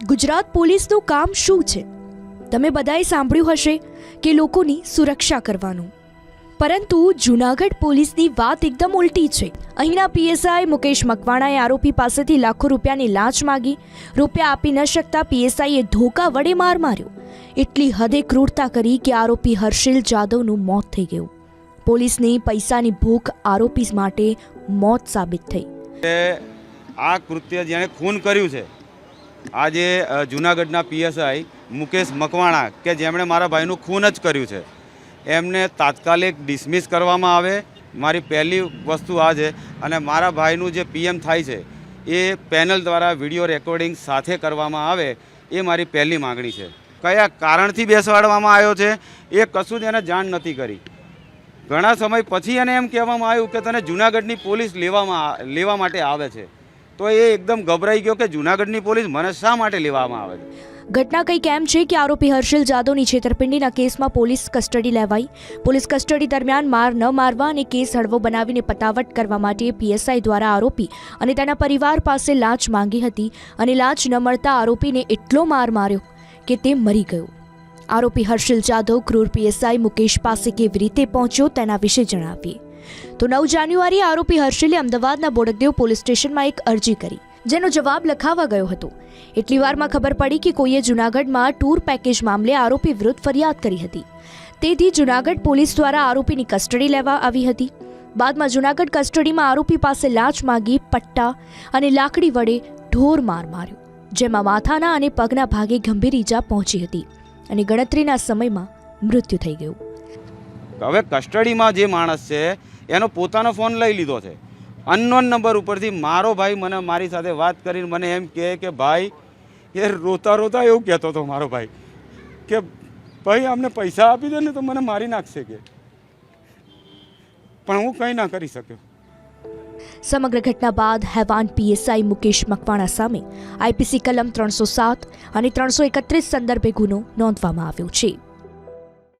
ગુજરાત પોલીસનું કામ શું છે? તમે બધાએ સાંભળ્યું હશે કે લોકોની સુરક્ષા કરવાનું. પરંતુ જૂનાગઢ પોલીસની વાત એકદમ ઉલટી છે. અહીંના પીએસઆઈ મુકેશ મકવાણાએ આરોપી પાસેથી લાખો રૂપિયાની લાંચ માગી. રૂપિયા આપી ન શકતા પીએસઆઈએ ધોકા વડે માર માર્યો. એટલી હદે ક્રૂરતા કરી કે આરોપી હર્ષિલ જાદવનું મોત થઈ ગયું. પોલીસની પૈસાની ભૂખ આરોપી માટે મોત સાબિત થઈ. આ કૃત્ય જેણે ખૂન કર્યું છે. આજે જૂનાગઢના પીએસઆઈ મુકેશ મકવાણા કે જેમણે મારા ભાઈનું ખૂન જ કર્યું છે, એમને તાત્કાલિક ડિસમિસ કરવામાં આવે. મારી પહેલી વસ્તુ આ છે અને મારા ભાઈનું જે પીએમ થાય છે, એ પેનલ દ્વારા વીડિયો રેકોર્ડિંગ સાથે કરવામાં આવે, એ મારી પહેલી માગણી છે. કયા કારણથી બેસાડવામાં આવ્યો છે, એ કશું જ એને જાણ નથી કરી. ઘણા સમય પછી એને એમ કહેવામાં આવ્યું કે તને જુનાગઢની પોલીસ લેવામાં, લેવા માટે આવે છે. તો એ એકદમ ગભરાઈ ગયો કે જુનાગઢની પોલીસ મને શા માટે લેવામાં આવે છે? ઘટના કંઈક એમ છે કે આરોપી હર્ષિલ જાદવની છેતરપિંડીના કેસમાં પોલીસ કસ્ટડી લેવાઈ? પોલીસ કસ્ટડી દરમિયાન માર ન મારવા અને કેસ હળવો બનાવીને પતાવટ કરવા માટે પીએસઆઈ દ્વારા આરોપી અને તેના પરિવાર પાસે લાંચ માંગી હતી અને લાંચ ન મળતા આરોપીને એટલો માર માર્યો કે તે મરી ગયો. આરોપી હર્ષિલ જાદવ ક્રૂર પીએસઆઈ મુકેશ પાસે કેવી રીતે પહોંચ્યો તેના વિશે જણાવીએ. તો નવ જાન્યુઆરીએ આરોપી હર્ષિલે અમદાવાદના બોડકદેવ પોલીસ સ્ટેશનમાં એક અરજી કરી, જેનો જવાબ લખાવા ગયો હતો. એટલી વારમાં ખબર પડી કે કોઈએ જૂનાગઢમાં ટૂર પેકેજ મામલે આરોપી વિરુદ્ધ ફરિયાદ કરી હતી. તેથી જૂનાગઢ પોલીસ દ્વારા આરોપીની કસ્ટડી લેવા આવી હતી. બાદમાં જૂનાગઢ કસ્ટડીમાં આરોપી પાસે લાંચ માગી પટ્ટા અને લાકડી વડે ઢોર માર માર્યો, જેમાં માથાના અને પગના ભાગે ગંભીર ઈજા પહોંચી હતી અને ગણતરીના સમયમાં મૃત્યુ થઈ ગયું. હવે કસ્ટડીમાં જે માણસ છે એનો પોતાનો ફોન લઈ લીધો છે. અનનોન નંબર ઉપરથી મારો ભાઈ મને મારી સાથે વાત કરીને મને એમ કહે કે ભાઈ, એ રોતા રોતા એવું કહેતો હતો મારો ભાઈ કે, ભાઈ, અમને પૈસા આપી દે ને તો મને મારી નાખશે કે. પણ હું કંઈ ના કરી શક્યો. સમગ્ર ઘટના બાદ હેવાન પીએસઆઈ મુકેશ મકવાણા સામે આઈપીસી કલમ ત્રણસો સાત અને ત્રણસો એકત્રીસ સંદર્ભે ગુનો નોંધવામાં આવ્યો છે.